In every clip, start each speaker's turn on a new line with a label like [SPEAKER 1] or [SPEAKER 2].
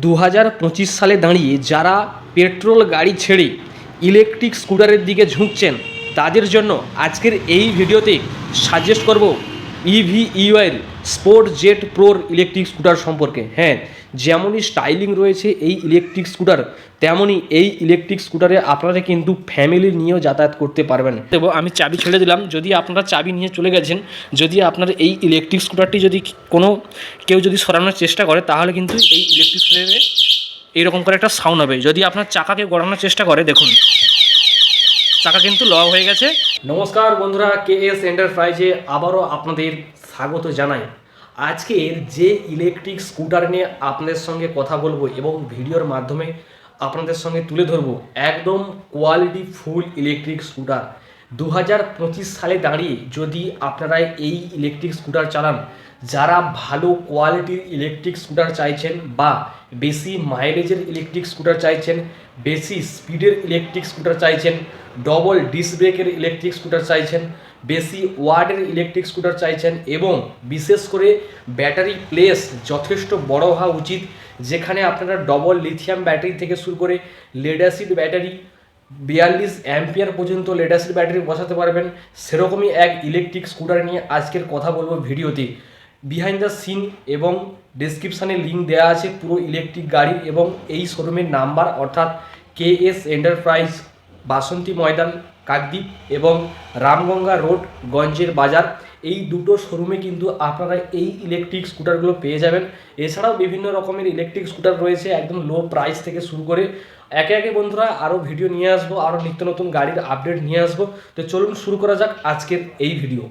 [SPEAKER 1] দু হাজার পঁচিশ সালে দাঁড়িয়ে যারা পেট্রোল গাড়ি ছেড়ে ইলেকট্রিক স্কুটারের দিকে ঝুঁকছেন, তাদের জন্য আজকের এই ভিডিওতে সাজেস্ট করব E ইভি ইউআইয়ের স্পোর্ট জেট প্রোর ইলেকট্রিক স্কুটার সম্পর্কে। হ্যাঁ যেমনই স্টাইলিং রয়েছে এই ইলেকট্রিক স্কুটার তেমনই এই ইলেকট্রিক স্কুটারে আপনারা কিন্তু ফ্যামিলি নিয়েও যাতায়াত করতে পারবেন। এবং আমি চাবি ছেড়ে দিলাম। যদি আপনারা চাবি নিয়ে চলে গেছেন যদি আপনার এই ইলেকট্রিক স্কুটারটি যদি কোনো কেউ যদি সরানোর চেষ্টা করে তাহলে কিন্তু এই ইলেকট্রিক স্কুটারে এইরকম করে একটা সাউন্ড হবে। যদি আপনার চাকাকে গড়ানোর চেষ্টা করে দেখুন। চাকা কিন্তু ল হয়ে গেছে। নমস্কার বন্ধুরা কে এস এন্টারপ্রাইজে আবারও আপনাদের স্বাগত জানাই। আজকের যে ইলেকট্রিক স্কুটার নিয়ে আপনাদের সঙ্গে কথা বলব এবং ভিডিওর মাধ্যমে আপনাদের সঙ্গে তুলে ধরবো একদম কোয়ালিটি ফুল ইলেকট্রিক স্কুটার দু হাজার পঁচিশ সালে দাঁড়িয়ে যদি আপনারা এই ইলেকট্রিক স্কুটার চালান যারা ভালো কোয়ালিটির ইলেকট্রিক স্কুটার চাইছেন বা বেশি মাইলেজের ইলেকট্রিক স্কুটার চাইছেন, বেশি স্পিডের ইলেকট্রিক স্কুটার চাইছেন ডবল ডিস্ক ব্রেকের ইলেকট্রিক স্কুটার চাইছেন, বেশি ওয়ার্ডের ইলেকট্রিক স্কুটার চাইছেন এবং বিশেষ করে ব্যাটারি প্লেস যথেষ্ট বড় হওয়া উচিত, যেখানে আপনারা ডবল লিথিয়াম ব্যাটারি থেকে শুরু করে লেড অ্যাসিড ব্যাটারি বিয়াল্লিশ অ্যাম্পিয়ার পর্যন্ত লেড অ্যাসিড ব্যাটারি বসাতে পারবেন, সেরকমই এক ইলেকট্রিক স্কুটার নিয়ে আজকের কথা বলব ভিডিওতে বিহাইন্ড দ্য সিন এবং ডিসক্রিপশানে লিঙ্ক দেওয়া আছে পুরো ইলেকট্রিক গাড়ি এবং এই শোরুমের নাম্বার অর্থাৎ K S enterprise Basanti Maidan, Kakdwip এবং রামগঙ্গা রোড গঞ্জের বাজার। এই দুটো শোরুমে কিন্তু আপনারা এই ইলেকট্রিক স্কুটারগুলো পেয়ে যাবেন। এছাড়াও বিভিন্ন রকমের ইলেকট্রিক স্কুটার রয়েছে একদম লো প্রাইস থেকে শুরু করে। একে একে বন্ধুরা আরও ভিডিও নিয়ে আসব আরও নিত্য নতুন গাড়ির আপডেট নিয়ে আসব। তো চলুন শুরু করা যাক আজকের এই ভিডিও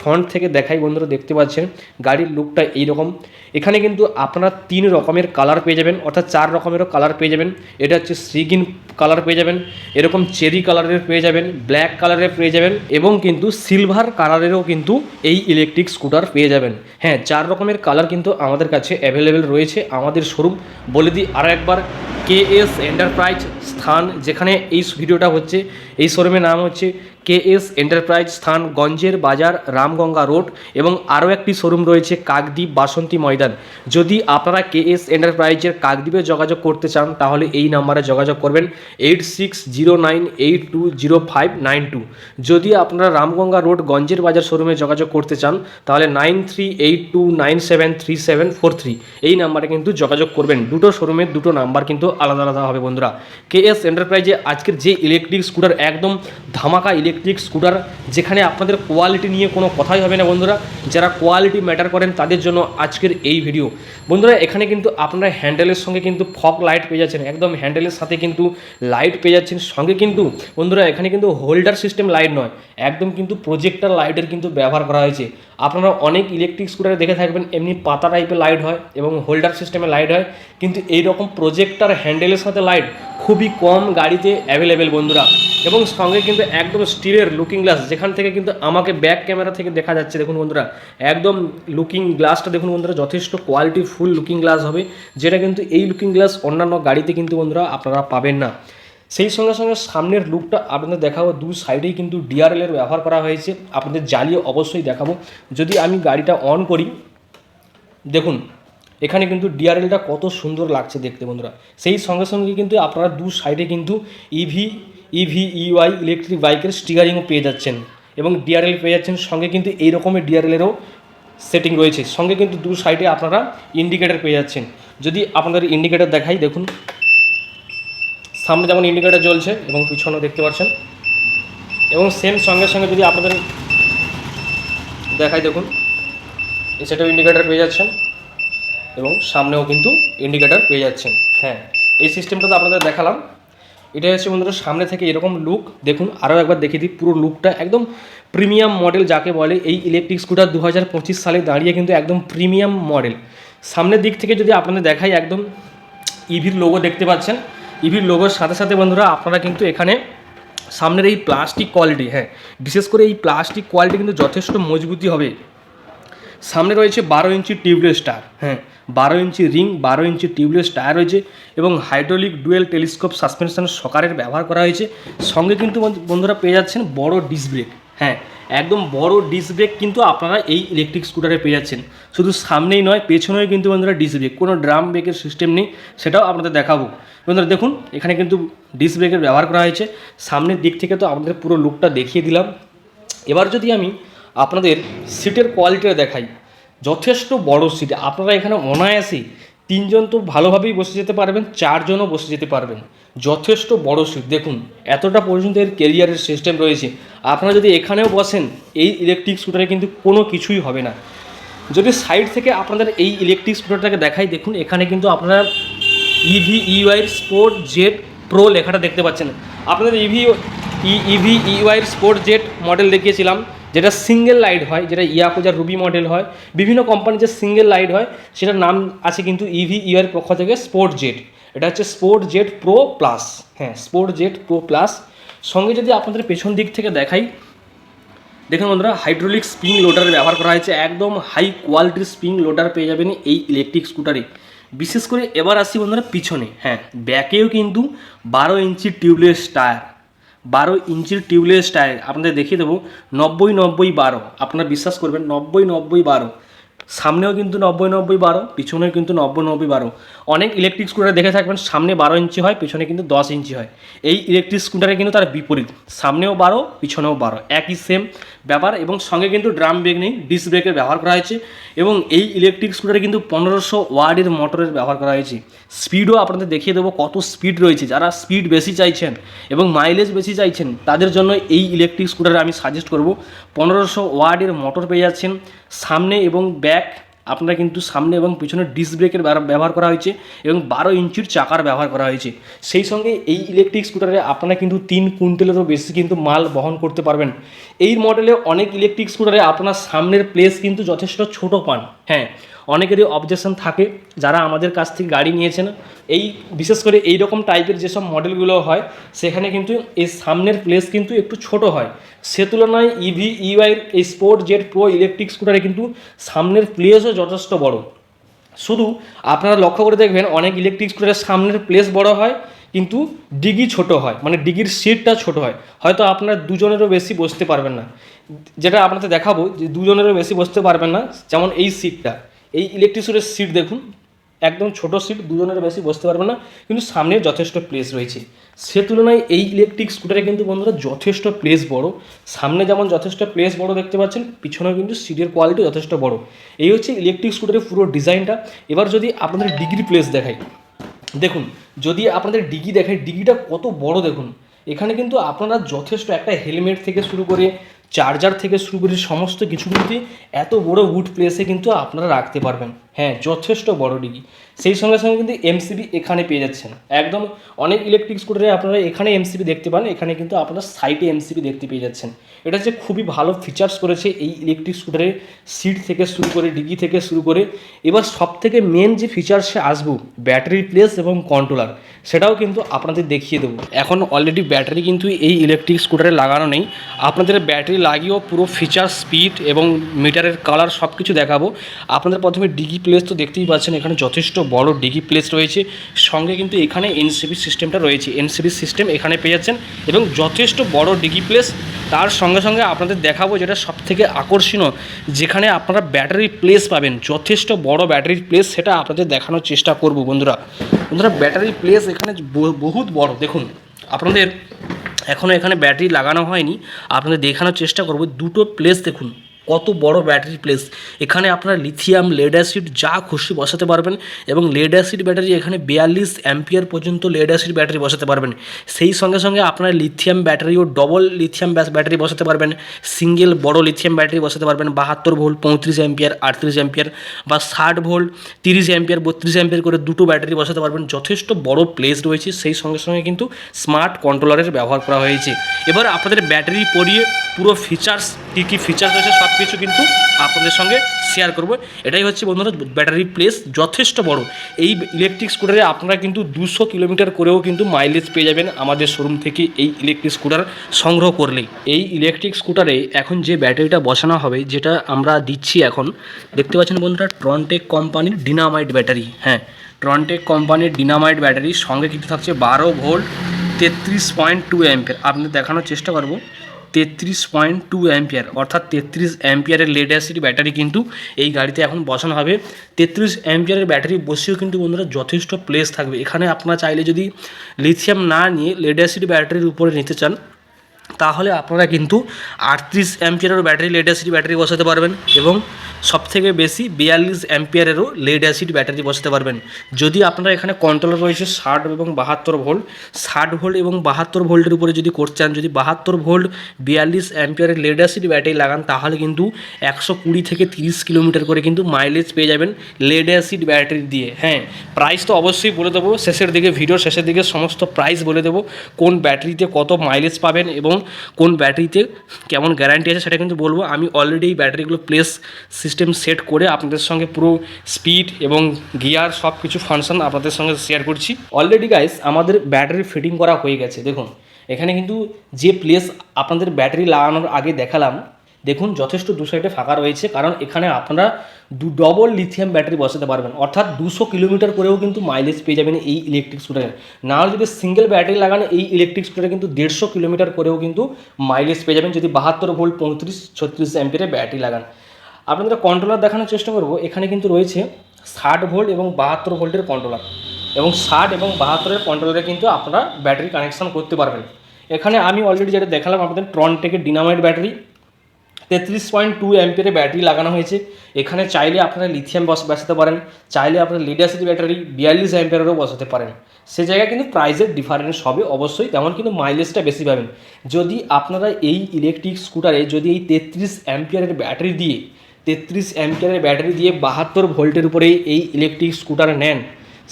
[SPEAKER 1] ফ্রন্ট থেকে দেখাই বন্ধুরা, দেখতে পাচ্ছেন, গাড়ির লুকটা এইরকম। এখানে কিন্তু আপনারা তিন রকমের কালার পেয়ে যাবেন, অর্থাৎ চার রকমেরও কালার পেয়ে যাবেন। এটা হচ্ছে শ্রীগিন কালার পেয়ে যাবেন, এরকম চেরি কালারের পেয়ে যাবেন ব্ল্যাক কালারের পেয়ে যাবেন, এবং কিন্তু সিলভার কালারেরও কিন্তু এই ইলেকট্রিক স্কুটার পেয়ে যাবেন। হ্যাঁ চার রকমের কালার কিন্তু আমাদের কাছে অ্যাভেলেবেল রয়েছে আমাদের শোরুম বলে দিই আরও একবার কে এস এন্টারপ্রাইজ স্থান, যেখানে এই ভিডিওটা হচ্ছে, এই শোরুমের নাম হচ্ছে কে এস এন্টারপ্রাইজ স্থান গঞ্জের বাজার, রামগঙ্গা রোড এবং আরও একটি শোরুম রয়েছে কাকদ্বীপ বাসন্তী ময়দান। যদি আপনারা কে এস এন্টারপ্রাইজের কাকদ্বীপে যোগাযোগ করতে চান, তাহলে এই নাম্বারে যোগাযোগ করবেন eight six zero nine eight two zero five nine two. যদি আপনারা রামগঙ্গা রোড, গঞ্জের বাজার শোরুমে যোগাযোগ করতে চান, তাহলে nine three eight two nine seven three seven four three. এই নাম্বারে কিন্তু যোগাযোগ করবেন। দুটো শোরুমের দুটো নাম্বার কিন্তু আলাদা আলাদা হবে বন্ধুরা। কে এস এন্টারপ্রাইজে আজকের যে ইলেকট্রিক স্কুটার একদম ধামাকা ইলেকট্রিক স্কুটার, যেখানে আপনাদের কোয়ালিটি নিয়ে কোনো কথাই হবে না বন্ধুরা। যারা কোয়ালিটি ম্যাটার করেন, তাদের জন্য আজকের এই ভিডিও বন্ধুরা, এখানে কিন্তু আপনারা হ্যান্ডেলের সঙ্গে কিন্তু ফক লাইট পেয়ে যাচ্ছেন। একদম হ্যান্ডেলের সাথে কিন্তু লাইট পেয়ে যাচ্ছেন। সঙ্গে কিন্তু, বন্ধুরা, এখানে কিন্তু হোল্ডার সিস্টেম লাইট নয়। একদম কিন্তু প্রজেক্টার লাইটের কিন্তু ব্যবহার করা হয়েছে। আপনারা অনেক ইলেকট্রিক স্কুটারে দেখে থাকবেন, এমনি পাতা টাইপের লাইট হয় এবং হোল্ডার সিস্টেমে লাইট হয়। কিন্তু এই রকম প্রজেক্টার হ্যান্ডেলের সাথে লাইট খুবই কম গাড়িতে অ্যাভেলেবেল বন্ধুরা। এবং সঙ্গে কিন্তু একদম স্টিলের লুকিং গ্লাস যেখান থেকে কিন্তু আমাকে ব্যাক ক্যামেরা থেকে দেখা যাচ্ছে। দেখুন বন্ধুরা, একদম লুকিং গ্লাসটা দেখুন বন্ধুরা, যথেষ্ট কোয়ালিটি ফুল লুকিং গ্লাস হবে, যেটা কিন্তু এই লুকিং গ্লাস অন্যান্য গাড়িতে কিন্তু বন্ধুরা আপনারা পাবেন না। সেই সঙ্গে সঙ্গে সামনের লুকটা আপনাদের দেখাবো, দু সাইডেই কিন্তু ডিআরএল এর ব্যবহার করা হয়েছে। আপনাদের জ্বালিয়ে অবশ্যই দেখাবো। যদি আমি গাড়িটা অন করি, দেখুন এখানে কিন্তু ডিআরএলটা কত সুন্দর লাগছে দেখতে বন্ধুরা। সেই সঙ্গে সঙ্গে কিন্তু আপনারা দু সাইডে কিন্তু ইভি ইভি ইউআই ইলেকট্রিক বাইকের স্টিকারিংও পেয়ে যাচ্ছেন এবং ডিআরএল পেয়ে যাচ্ছেন। সঙ্গে কিন্তু এই রকমের ডিআরএলেরও সেটিং রয়েছে। সঙ্গে কিন্তু দু সাইডে আপনারা ইন্ডিকেটর পেয়ে যাচ্ছেন। যদি আপনাদের ইন্ডিকেটর দেখাই, দেখুন। সামনে যেমন ইন্ডিকেটর জ্বলছে এবং পিছনেও দেখতে পাচ্ছেন। এবং সেম সঙ্গে সঙ্গে যদি আপনাদের দেখাই, দেখুন। সেটাও ইন্ডিকেটার পেয়ে যাচ্ছেন। এবং সামনেও কিন্তু ইন্ডিকেটার পেয়ে যাচ্ছেন। হ্যাঁ এই সিস্টেমটা তো আপনাদের দেখালাম। এটা হচ্ছে বন্ধুরা, সামনে থেকে এরকম লুক দেখুন আরও একবার দেখিয়ে দিই, পুরো লুকটা একদম প্রিমিয়াম মডেল যাকে বলে, এই ইলেকট্রিক স্কুটার দু হাজার পঁচিশ সালে দাঁড়িয়ে কিন্তু একদম প্রিমিয়াম মডেল সামনের দিক থেকে যদি আপনাদের দেখাই, একদম ইভির লোগো দেখতে পাচ্ছেন। ইভির লোগোর সাথে সাথে বন্ধুরা, আপনারা কিন্তু এখানে সামনের এই প্লাস্টিক কোয়ালিটি হ্যাঁ বিশেষ করে এই প্লাস্টিক কোয়ালিটি কিন্তু যথেষ্ট মজবুতি হবে। সামনে রয়েছে বারো ইঞ্চি টিউবলেস টায়ার হ্যাঁ বারো ইঞ্চি রিং, বারো ইঞ্চি টিউবলেস টায়ার রয়েছে এবং হাইড্রোলিক ডুয়েল টেলিস্কোপ সাসপেনশন সকারের ব্যবহার করা হয়েছে। সঙ্গে কিন্তু বন্ধু- বন্ধুরা পেয়ে যাচ্ছেন বড় ডিস্ক ব্রেক। হ্যাঁ একদম বড় ডিস্ক ব্রেক কিন্তু আপনারা এই ইলেকট্রিক স্কুটারে পেয়ে যাচ্ছেন। শুধু সামনেই নয়, পেছনেও কিন্তু বন্ধুরা ডিস্ক ব্রেক। কোনো ড্রাম ব্রেকের সিস্টেম নেই, সেটাও আপনাদের দেখাবো। বন্ধুরা দেখুন, এখানে কিন্তু ডিস্ক ব্রেকের ব্যবহার করা হয়েছে। সামনের দিক থেকে তো আপনাদের পুরো লুকটা দেখিয়ে দিলাম। এবার যদি আমি আপনাদের সিটের কোয়ালিটিটা দেখাই যথেষ্ট বড় সিট আপনারা এখানে অনায়াসে তিনজন তো ভালোভাবেই বসে যেতে পারবেন, চারজনও বসে যেতে পারবেন। যথেষ্ট বড় সিট দেখুন, এতটা পর্যন্ত এর কেরিয়ারের সিস্টেম রয়েছে। আপনারা যদি এখানেও বসেন, এই ইলেকট্রিক স্কুটারে কিন্তু কোনো কিছুই হবে না। যদি সাইড থেকে আপনাদের এই ইলেকট্রিক স্কুটারটাকে দেখাই, দেখুন, এখানে কিন্তু আপনারা EV UI sport jet pro লেখাটা দেখতে পাচ্ছেন। আপনাদের EV EV UI sport jet model দেখিয়েছিলাম। যেটা সিঙ্গেল লাইট হয়, যেটা ইয়াকুজার রুবি মডেল হয়, বিভিন্ন কোম্পানির যে সিঙ্গেল লাইট হয়, সেটার নাম আছে কিন্তু E ইভি ইউআর পক্ষ থেকে স্পোর্ট জেট এটা হচ্ছে স্পোর্ট জেট প্রো প্লাস হ্যাঁ স্পোর্ট জেট প্রো প্লাস সঙ্গে যদি আপনাদের পেছন দিক থেকে দেখাই, দেখুন বন্ধুরা হাইড্রোলিক স্প্রিং লোডার ব্যবহার করা হয়েছে। একদম হাই কোয়ালিটির স্প্রিং লোডার পেয়ে যাবেন এই ইলেকট্রিক স্কুটারে বিশেষ করে এবার আসি বন্ধুরা পিছনে। হ্যাঁ ব্যাকেও কিন্তু বারো ইঞ্চি টিউবলেস টায়ার বারো ইঞ্চির টিউবলেস টায়ার, আপনাদের দেখিয়ে দেবো, নব্বই নব্বই বারো। আপনারা বিশ্বাস করবেন, নব্বই নব্বই বারো। সামনেও কিন্তু নব্বই নব্বই বারো, পিছনেও কিন্তু নব্বই নব্বই বারো। অনেক ইলেকট্রিক স্কুটার দেখে থাকবেন, সামনে বারো ইঞ্চি হয়, পিছনে কিন্তু দশ ইঞ্চি হয়। এই ইলেকট্রিক স্কুটারে কিন্তু তার বিপরীত, সামনেও বারো, পিছনেও বারো, একই সেম ব্যাপার এবং সঙ্গে কিন্তু ড্রাম ব্রেক নেই, ডিস্ক ব্রেকের ব্যবহার করা হয়েছে এবং এই ইলেকট্রিক স্কুটারে কিন্তু পনেরোশো ওয়ার্ডের মোটরের ব্যবহার করা হয়েছে। স্পিডও আপনাদের দেখিয়ে দেবো কত স্পিড রয়েছে। যারা স্পিড বেশি চাইছেন এবং মাইলেজ বেশি চাইছেন, তাদের জন্য এই ইলেকট্রিক স্কুটারে আমি সাজেস্ট করব। পনেরোশো ওয়ার্ডের মোটর পেয়ে যাচ্ছেন সামনে এবং ব্যাক আপনারা কিন্তু সামনে এবং পিছনে ডিস্ক ব্রেকের ব্যবহার করা হয়েছে এবং বারো ইঞ্চির চাকার ব্যবহার করা হয়েছে। সেই সঙ্গে এই ইলেকট্রিক স্কুটারে আপনারা কিন্তু তিন কুইন্টালেরও বেশি কিন্তু মাল বহন করতে পারবেন। এই মডেলে অনেক ইলেকট্রিক স্কুটারে আপনার সামনের প্লেস কিন্তু যথেষ্ট ছোট পান। হ্যাঁ অনেকেরই অবজেকশন থাকে, যারা আমাদের কাছ থেকে গাড়ি নিয়েছেন। এই, বিশেষ করে এই রকম টাইপের যেসব মডেলগুলো হয়, সেখানে কিন্তু এই সামনের প্লেস কিন্তু একটু ছোট হয়। সে তুলনায় E ইভি ইউআইয়ের এই স্পোর্ট জেট প্রো ইলেকট্রিক স্কুটারে কিন্তু সামনের প্লেসও যথেষ্ট বড়। শুধু আপনারা লক্ষ্য করে দেখবেন, অনেক ইলেকট্রিক স্কুটারের সামনের প্লেস বড় হয়, কিন্তু ডিগি ছোট হয় মানে ডিগির সিটটা ছোট হয়। হয়তো আপনার দুজনেরও বেশি বসতে পারবেন না। যেটা আপনাদের দেখাবো, যে দুজনেরও বেশি বসতে পারবেন না, যেমন এই সিটটা এই ইলেকট্রিক স্কুটারের সিট দেখুন, একদম ছোট সিট দুজনের বেশি বসতে পারবে না, কিন্তু সামনে যথেষ্ট প্লেস রয়েছে। সে তুলনায় এই ইলেকট্রিক স্কুটারে কিন্তু বন্ধুরা যথেষ্ট প্লেস বড়। সামনে যেমন যথেষ্ট প্লেস বড় দেখতে পাচ্ছেন, পিছনেও কিন্তু সিটের কোয়ালিটি যথেষ্ট বড়। এই হচ্ছে ইলেকট্রিক স্কুটারের পুরো ডিজাইনটা এবার যদি আপনাদের ডিগ্রি প্লেস দেখাই, দেখুন, যদি আপনাদের ডিগি দেখায় ডিগিটা কত বড় দেখুন। এখানে কিন্তু আপনারা যথেষ্ট একটা হেলমেট থেকে শুরু করে চার্জার থেকে শুরু করে সমস্ত কিছু কিন্তু এত বড় উড প্লেসে কিন্তু আপনারা রাখতে পারবেন। হ্যাঁ যথেষ্ট বড় ডিগি সেই সঙ্গে সঙ্গে কিন্তু এমসিবি এখানে পেয়ে যাচ্ছেন। একদম অনেক ইলেকট্রিক স্কুটারে আপনারা এখানে এমসিবি দেখতে পান, এখানে কিন্তু আপনারা সাইটে এমসিবি দেখতে পেয়ে যাচ্ছেন। এটা হচ্ছে খুবই ভালো ফিচার্স করেছে এই ইলেকট্রিক স্কুটারের সিট থেকে শুরু করে, ডিগি থেকে শুরু করে। এবার সব থেকে মেন যে ফিচার্সে আসব ব্যাটারি প্লেস এবং কন্ট্রোলার সেটাও কিন্তু আপনাদের দেখিয়ে দেবো। এখন অলরেডি ব্যাটারি কিন্তু এই ইলেকট্রিক স্কুটারে লাগানো নেই। আপনাদের ব্যাটারি লাগিয়েও পুরো ফিচার স্পিড এবং মিটারের কালার সব কিছু দেখাবো। আপনাদের প্রথমে ডিগি প্লেস তো দেখতেই পাচ্ছেন, এখানে যথেষ্ট বড় ডিগি প্লেস রয়েছে। সঙ্গে কিন্তু এখানে এনসিবি সিস্টেমটা রয়েছে। এনসিবি সিস্টেম এখানে পেয়ে যাচ্ছেন এবং যথেষ্ট বড় ডিগি প্লেস তার সঙ্গে সঙ্গে আপনাদের দেখাবো যেটা সব থেকে আকর্ষণীয়, যেখানে আপনারা ব্যাটারি প্লেস পাবেন। যথেষ্ট বড় ব্যাটারির প্লেস সেটা আপনাদের দেখানোর চেষ্টা করব বন্ধুরা। বন্ধুরা ব্যাটারি প্লেস এখানে বহুত বড়। দেখুন, আপনাদের এখনও এখানে ব্যাটারি লাগানো হয়নি। আপনাদের দেখানোর চেষ্টা করব। দুটো প্লেস দেখুন। কত বড় ব্যাটারি প্লেস এখানে আপনারা লিথিয়াম লেড অ্যাসিড যা খুশি বসাতে পারবেন এবং লেড অ্যাসিড ব্যাটারি এখানে বিয়াল্লিশ অ্যাম্পিয়ার পর্যন্ত লেড অ্যাসিড ব্যাটারি বসাতে পারবেন। সেই সঙ্গে সঙ্গে আপনারা লিথিয়াম ব্যাটারি ও ডবল লিথিয়াম ব্যাটারি বসাতে পারবেন। সিঙ্গেল বড় লিথিয়াম ব্যাটারি বসাতে পারবেন। বাহাত্তর ভোল্ট পঁয়ত্রিশ অ্যাম্পিয়ার আটত্রিশ অ্যাম্পিয়ার বা ষাট ভোল্ট তিরিশ অ্যাম্পিয়ার বত্রিশ অ্যাম্পিয়ার করে দুটো ব্যাটারি বসাতে পারবেন। যথেষ্ট বড় প্লেস রয়েছে। সেই সঙ্গে সঙ্গে কিন্তু স্মার্ট কন্ট্রোলারের ব্যবহার করা হয়েছে। এবার আপনাদের ব্যাটারি পরিয়ে পুরো ফিচার্স কী কী ফিচার্স রয়েছে সব কিছু কিন্তু আপনাদের সঙ্গে শেয়ার করব। এটাই হচ্ছে বন্ধুরা ব্যাটারি প্লেস যথেষ্ট বড়। এই ইলেকট্রিক স্কুটারে আপনারা কিন্তু দুশো কিলোমিটার করেও কিন্তু মাইলেজ পেয়ে যাবেন আমাদের শোরুম থেকে এই ইলেকট্রিক স্কুটার সংগ্রহ করলেই। এই ইলেকট্রিক স্কুটারে এখন যে ব্যাটারিটা বসানো হবে, যেটা আমরা দিচ্ছি এখন, দেখতে পাচ্ছেন বন্ধুরা ট্রনটেক কোম্পানির ডিনামাইট ব্যাটারি হ্যাঁ। ট্রনটেক কোম্পানির ডিনামাইট ব্যাটারির সঙ্গে কিন্তু থাকছে বারো ভোল্ট তেত্রিশ পয়েন্ট টু অ্যাম্পিয়ার আপনি দেখানোর চেষ্টা করব। তেত্রিশ পয়েন্ট টু অ্যাম্পিয়ার, অর্থাৎ তেত্রিশ অ্যাম্পিয়ারের লেড অ্যাসিড ব্যাটারি কিন্তু এই গাড়িতে এখন বসানো হবে। তেত্রিশ অ্যাম্পিয়ারের ব্যাটারি বসেও কিন্তু বন্ধুরা যথেষ্ট প্লেস থাকবে। এখানে আপনারা চাইলে যদি লিথিয়াম না নিয়ে লেড অ্যাসিড ব্যাটারির উপরে নিতে চান তাহলে আপনারা কিন্তু আটত্রিশ অ্যাম্পিয়ারেরও ব্যাটারি লেড অ্যাসিড ব্যাটারি বসাতে পারবেন এবং সবথেকে বেশি বিয়াল্লিশ অ্যাম্পিয়ারেরও লেড অ্যাসিড ব্যাটারি বসাতে পারবেন। যদি আপনারা এখানে কন্ট্রোলার রয়েছে ষাট এবং বাহাত্তর ভোল্ট ষাট ভোল্ট এবং বাহাত্তর ভোল্টের উপরে যদি করতে চান, যদি বাহাত্তর ভোল্ট বিয়াল্লিশ অ্যাম্পিয়ারের লেড অ্যাসিড ব্যাটারি লাগান, তাহলে কিন্তু একশো কুড়ি থেকে তিরিশ কিলোমিটার করে কিন্তু মাইলেজ পেয়ে যাবেন লেড অ্যাসিড ব্যাটারি দিয়ে। হ্যাঁ প্রাইস তো অবশ্যই বলে দেবো। শেষের দিকে ভিডিওর শেষের দিকে সমস্ত প্রাইস বলে দেবো। কোন ব্যাটারিতে কত মাইলেজ পাবেন এবং কোন ব্যাটারিতে কেমন গ্যারান্টি আছে সেটা কিন্তু বলব। আমি অলরেডি এই ব্যাটারিগুলো প্লেস সিস্টেম সেট করে আপনাদের সঙ্গে পুরো স্পিড এবং গিয়ার সব কিছু ফাংশন আপনাদের সঙ্গে শেয়ার করছি। অলরেডি গাইস আমাদের ব্যাটারি ফিটিং করা হয়ে গেছে। দেখুন, এখানে কিন্তু যে প্লেস আপনাদের ব্যাটারি লাগানোর আগে দেখালাম দেখুন, যথেষ্ট দু সাইডে ফাঁকা রয়েছে, কারণ এখানে আপনারা দু ডবল লিথিয়াম ব্যাটারি বসাতে পারবেন। অর্থাৎ দুশো কিলোমিটার করেও কিন্তু মাইলেজ পেয়ে যাবেন এই ইলেকট্রিক স্কুটারে না হলে যদি সিঙ্গেল ব্যাটারি লাগান, এই ইলেকট্রিক স্কুটারে কিন্তু দেড়শো কিলোমিটার করেও কিন্তু মাইলেজ পেয়ে যাবেন। যদি বাহাত্তর ভোল্ট পঁয়ত্রিশ, ছত্রিশ অ্যাম্পিয়ারের ব্যাটারি লাগান। আপনাদের কন্ট্রোলার দেখানোর চেষ্টা করব। এখানে কিন্তু রয়েছে ষাট ভোল্ট এবং বাহাত্তর ভোল্টের কন্ট্রোলার এবং ষাট এবং বাহাত্তরের কন্ট্রোলারে কিন্তু আপনারা ব্যাটারি কানেকশন করতে পারবেন। এখানে আমি অলরেডি যেটা দেখালাম আপনাদের ট্রনটেকের ডিনামাইট ব্যাটারি তেত্রিশ পয়েন্ট টু অ্যাম্পিয়ারের ব্যাটারি লাগানো হয়েছে। এখানে চাইলে আপনারা লিথিয়াম বস বসাতে পারেন, চাইলে আপনারা লিড অ্যাসিড ব্যাটারি বিয়াল্লিশ অ্যাম্পিয়ারেরও বসাতে পারেন। সে জায়গায় কিন্তু প্রাইসের ডিফারেন্স হবে অবশ্যই, তেমন কিন্তু মাইলেজটা বেশি পাবেন। যদি আপনারা এই ইলেকট্রিক স্কুটারে যদি এই তেত্রিশ অ্যাম্পিয়ারের ব্যাটারি দিয়ে, তেত্রিশ অ্যাম্পিয়ারের ব্যাটারি দিয়ে বাহাত্তর ভোল্টের উপরে এই ইলেকট্রিক স্কুটার নেন,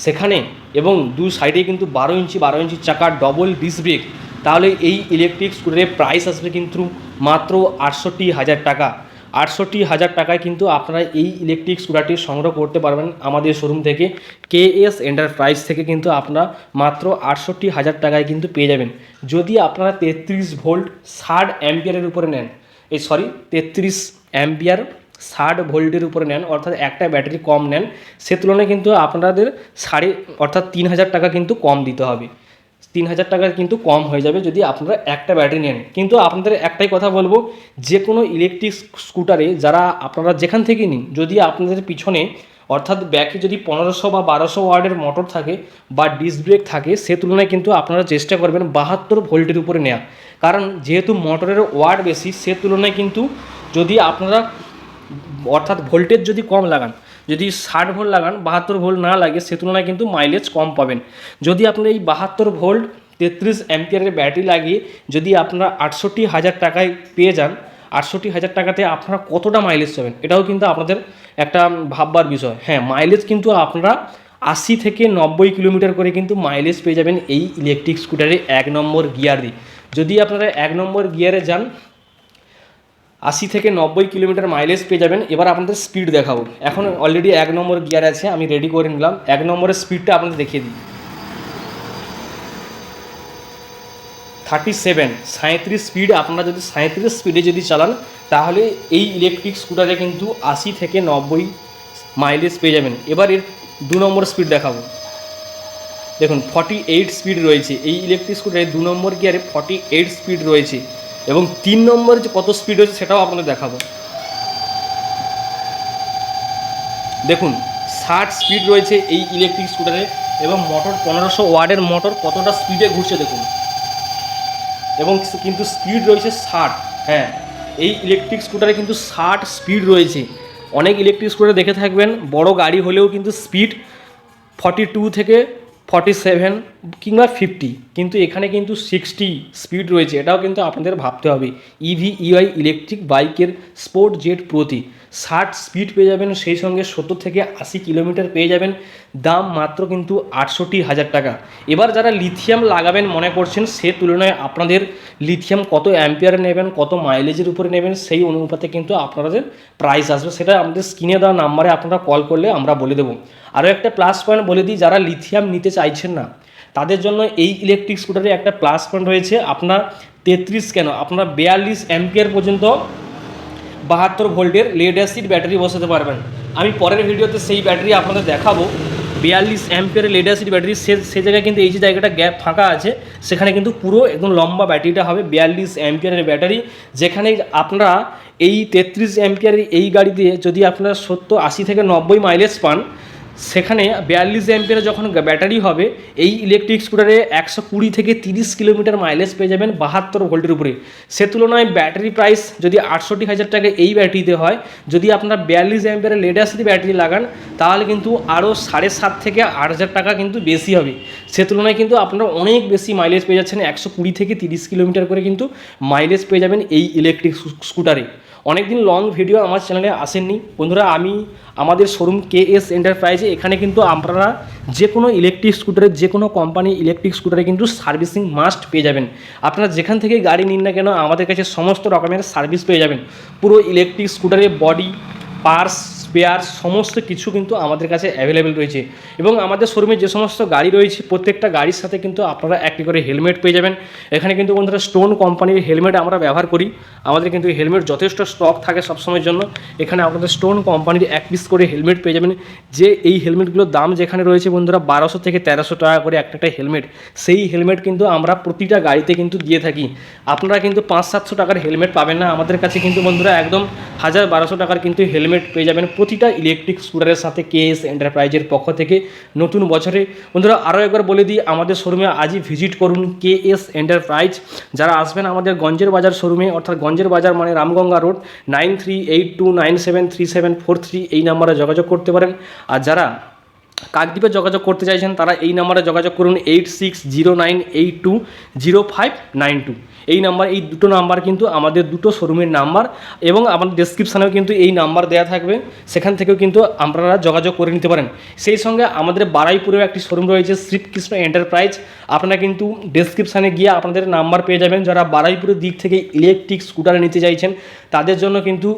[SPEAKER 1] সেখানে এবং দু সাইডে কিন্তু বারো ইঞ্চি বারো ইঞ্চি চাকা ডবল ডিস্ক ব্রেক তাহলে এই ইলেকট্রিক স্কুটারের প্রাইস আসবে কিন্তু মাত্র আটষট্টি হাজার টাকা। আটষট্টি হাজার টাকায় কিন্তু আপনারা এই ইলেকট্রিক স্কুটারটি সংগ্রহ করতে পারবেন আমাদের শোরুম থেকে। কে এস এন্টারপ্রাইজ থেকে কিন্তু আপনারা মাত্র আটষট্টি হাজার টাকায় কিন্তু পেয়ে যাবেন। যদি আপনারা তেত্রিশ ভোল্ট ষাট অ্যাম্পিয়ারের উপরে নেন, এই সরি তেত্রিশ অ্যাম্পিয়ার ষাট ভোল্টের উপরে নেন, অর্থাৎ একটা ব্যাটারি কম নেন, সে তুলনায় কিন্তু আপনাদের সাড়ে, অর্থাৎ তিন হাজার টাকা কিন্তু কম দিতে হবে। তিন হাজার টাকা কিন্তু কম হয়ে যাবে যদি আপনারা একটা ব্যাটারি নেন। কিন্তু আপনাদের একটাই কথা বলব যে কোনো ইলেকট্রিক স্কুটারে যারা আপনারা যেখান থেকে নিন, যদি আপনাদের পিছনে অর্থাৎ ব্যাকে যদি পনেরোশো বা বারোশো ওয়ার্ডের মোটর থাকে বা ডিস্ক ব্রেক থাকে, সে তুলনায় কিন্তু আপনারা চেষ্টা করবেন বাহাত্তর ভোল্টের উপরে নেওয়া কারণ যেহেতু মোটরের ওয়ার্ড বেশি, সে তুলনায় কিন্তু যদি আপনারা অর্থাৎ ভোল্টেজ যদি কম লাগান যদি ষাট ভোল্ট লাগান, বাহাত্তর ভোল্ট না লাগে সে তুলনায় কিন্তু মাইলেজ কম পাবেন। যদি আপনারা এই বাহাত্তর ভোল্ট তেত্রিশ অ্যাম্পিয়ারের ব্যাটারি লাগিয়ে, যদি আপনারা আটষট্টি হাজার টাকায় পেয়ে যান, আটষট্টি হাজার টাকাতে আপনারা কতটা মাইলেজ পাবেন? এটাও কিন্তু আপনাদের একটা ভাববার বিষয়। হ্যাঁ মাইলেজ কিন্তু আপনারা আশি থেকে নব্বই কিলোমিটার করে কিন্তু মাইলেজ পেয়ে যাবেন এই ইলেকট্রিক স্কুটারে এক নম্বর গিয়ার দিয়ে। যদি আপনারা এক নম্বর গিয়ারে যান আশি থেকে নব্বই কিলোমিটার মাইলেজ পেয়ে যাবেন। এবার আপনাদের স্পিড দেখাবো। এখন অলরেডি এক নম্বর গিয়ার আছে, আমি রেডি করে নিলাম। এক নম্বরের স্পিডটা আপনাদের দেখিয়ে দিই। থার্টি সেভেন সাঁত্রিশ স্পিড আপনারা যদি সাঁত্রিশ স্পিডে যদি চালান, তাহলে এই ইলেকট্রিক স্কুটারে কিন্তু আশি থেকে নব্বই মাইলেজ পেয়ে যাবেন। এবার এর দু নম্বর স্পিড দেখাবো। দেখুন ফর্টি এইট স্পিড রয়েছে। এই ইলেকট্রিক স্কুটারে দু নম্বর গিয়ারে ফর্টি এইট স্পিড রয়েছে। এবং তিন নম্বরে যে কত স্পিড হয়েছে সেটাও আপনাদের দেখাবো। দেখুন, ষাট স্পিড রয়েছে এই ইলেকট্রিক স্কুটারে এবং মোটর পনেরোশো ওয়ার্ডের মোটর কতটা স্পিডে ঘুরছে দেখুন। এবং কিন্তু স্পিড রয়েছে ষাট হ্যাঁ এই ইলেকট্রিক স্কুটারে কিন্তু ষাট স্পিড রয়েছে। অনেক ইলেকট্রিক স্কুটার দেখে থাকবেন, বড় গাড়ি হলেও কিন্তু স্পিড ফর্টি টু থেকে ফর্টি সেভেন কিংবা ফিফটি কিন্তু এখানে কিন্তু সিক্সটি স্পিড রয়েছে, এটাও কিন্তু আপনাদের ভাবতে হবে। ইভি ইআই ইলেকট্রিক বাইকের স্পোর্ট জেট প্রতি ষাট স্পিড পেয়ে যাবেন, সেই সঙ্গে সত্তর থেকে আশি কিলোমিটার পেয়ে যাবেন, দাম মাত্র কিন্তু আটষট্টি হাজার টাকা। এবার যারা লিথিয়াম লাগাবেন মনে করছেন, সে তুলনায় আপনাদের লিথিয়াম কত অ্যাম্পিয়ারে নেবেন, কত মাইলেজের উপরে নেবেন, সেই অনুপাতে কিন্তু আপনাদের প্রাইস আসবে। সেটা আমাদের স্ক্রিনে দেওয়া নাম্বারে আপনারা কল করলে আমরা বলে দেবো। আরও একটা প্লাস পয়েন্ট বলে দিই, যারা লিথিয়াম নিতে চাইছেন না তাদের জন্য এই ইলেকট্রিক স্কুটারে একটা প্লাস পয়েন্ট রয়েছে। আপনার তেত্রিশ কেন? আপনার বিয়াল্লিশ অ্যাম্পিয়ার পর্যন্ত বাহাত্তর ভোল্টের লেড অ্যাসিড ব্যাটারি বসাতে পারবেন। আমি পরের ভিডিওতে সেই ব্যাটারি আপনাদের দেখাবো। বিয়াল্লিশ অ্যাম্পিয়ারের লেড অ্যাসিড ব্যাটারি সে সে জায়গায় কিন্তু এই যে জায়গাটা গ্যাপ ফাঁকা আছে, সেখানে কিন্তু পুরো একদম লম্বা ব্যাটারিটা হবে বিয়াল্লিশ অ্যাম্পিয়ারের ব্যাটারি যেখানে আপনারা এই তেত্রিশ অ্যাম্পিয়ারের এই গাড়ি দিয়ে যদি আপনারা সত্তর আশি থেকে নব্বই মাইলেজ পান সেখানে বিয়াল্লিশ অ্যাম্পিয়ারে যখন ব্যাটারি হবে, এই ইলেকট্রিক স্কুটারে একশো কুড়ি থেকে তিরিশ কিলোমিটার মাইলেজ পেয়ে যাবেন বাহাত্তর ভোল্টের উপরে। সে তুলনায় ব্যাটারি প্রাইস যদি আটষট্টি হাজার টাকা এই ব্যাটারিতে হয়, যদি আপনার বিয়াল্লিশ অ্যাম্পিয়ারের লেডাসিটি ব্যাটারি লাগান, তাহলে কিন্তু আরও সাড়ে সাত থেকে আট হাজার টাকা কিন্তু বেশি হবে। সে তুলনায় কিন্তু আপনারা অনেক বেশি মাইলেজ পেয়ে যাচ্ছেন, একশো কুড়ি থেকে তিরিশ কিলোমিটার করে কিন্তু মাইলেজ পেয়ে যাবেন এই ইলেকট্রিক স্কুটারে অনেকদিন লং ভিডিও আমার চ্যানেলে আসেননি। বন্ধুরা, আমি আমাদের শোরুম কে এস এন্টারপ্রাইজে এখানে কিন্তু আপনারা যে কোনো ইলেকট্রিক স্কুটারের যে কোনো কোম্পানি ইলেকট্রিক স্কুটারে কিন্তু সার্ভিসিং মাস্ট পেয়ে যাবেন। আপনারা যেখান থেকে গাড়ি নিন না কেন, আমাদের কাছে সমস্ত রকমের সার্ভিস পেয়ে যাবেন। পুরো ইলেকট্রিক স্কুটারের বডি পার্স স্পেয়ার সমস্ত কিছু কিন্তু আমাদের কাছে অ্যাভেলেবেল রয়েছে। এবং আমাদের শোরুমে যে সমস্ত গাড়ি রয়েছে, প্রত্যেকটা গাড়ির সাথে কিন্তু আপনারা একটি করে হেলমেট পেয়ে যাবেন। এখানে কিন্তু বন্ধুরা স্টোন কোম্পানির হেলমেট আমরা ব্যবহার করি। আমাদের কিন্তু হেলমেট যথেষ্ট স্টক থাকে সবসময়ের জন্য। এখানে আপনাদের স্টোন কোম্পানির এক পিস করে হেলমেট পেয়ে যাবেন। যে এই হেলমেটগুলোর দাম যেখানে রয়েছে বন্ধুরা বারোশো থেকে তেরোশো টাকা করে একটা একটা হেলমেট সেই হেলমেট কিন্তু আমরা প্রতিটা গাড়িতে কিন্তু দিয়ে থাকি। আপনারা কিন্তু পাঁচ সাতশো টাকার হেলমেট পাবেন না। আমাদের কাছে কিন্তু বন্ধুরা একদম হাজার বারোশো টাকার কিন্তু হেলমেট পেয়ে যাবেন। প্রতিটা ইলেকট্রিক স্কুটারের সাথে কেএস এন্টারপ্রাইজের পক্ষ থেকে নতুন বছরে। বন্ধুরা, আরও একবার বলে দিই, আমাদের শোরুমে আজই ভিজিট করুন কেএস এন্টারপ্রাইজ যারা আসবেন আমাদের গঞ্জের বাজার শোরুমে অর্থাৎ গঞ্জের বাজার মানে Ramganga road nine three eight two nine seven three seven four three এই নাম্বারে যোগাযোগ করতে পারেন। আর যারা কাকদ্বীপে যোগাযোগ করতে চাইছেন, তারা এই নাম্বারে যোগাযোগ করুন eight six zero nine eight two zero five nine two এই নাম্বার এই দুটো নাম্বার কিন্তু আমাদের দুটো শোরুমের নাম্বার এবং আমাদের ডেসক্রিপশানেও কিন্তু এই নাম্বার দেওয়া থাকবে। সেখান থেকেও কিন্তু আপনারা যোগাযোগ করে নিতে পারেন। সেই সঙ্গে আমাদের বারাইপুরেও একটি শোরুম রয়েছে, শ্রীকৃষ্ণ এন্টারপ্রাইজ আপনারা কিন্তু ডেসক্রিপশানে গিয়ে আপনাদের নাম্বার পেয়ে যাবেন। যারা বারাইপুরের দিক থেকে ইলেকট্রিক স্কুটার নিতে চাইছেন, তাদের জন্য কিন্তু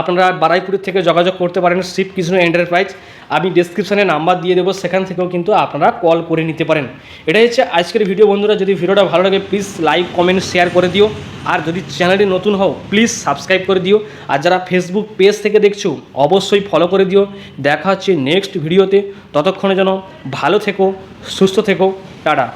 [SPEAKER 1] আপনারা বারাইপুরের থেকে যোগাযোগ করতে পারেন শিব কৃষ্ণ এন্টারপ্রাইজ আমি ডিসক্রিপশানে নাম্বার দিয়ে দেবো, সেখান থেকেও কিন্তু আপনারা কল করে নিতে পারেন। এটাই হচ্ছে আজকের ভিডিও বন্ধুরা, যদি ভিডিওটা ভালো লাগে প্লিজ লাইক কমেন্ট শেয়ার করে দিও। আর যদি চ্যানেলটি নতুন হও প্লিজ সাবস্ক্রাইব করে দিও। আর যারা ফেসবুক পেজ থেকে দেখছ, অবশ্যই ফলো করে দিও। দেখা হচ্ছে নেক্সট ভিডিওতে ততক্ষণে যেন ভালো থেকো, সুস্থ থেকো। টাটা।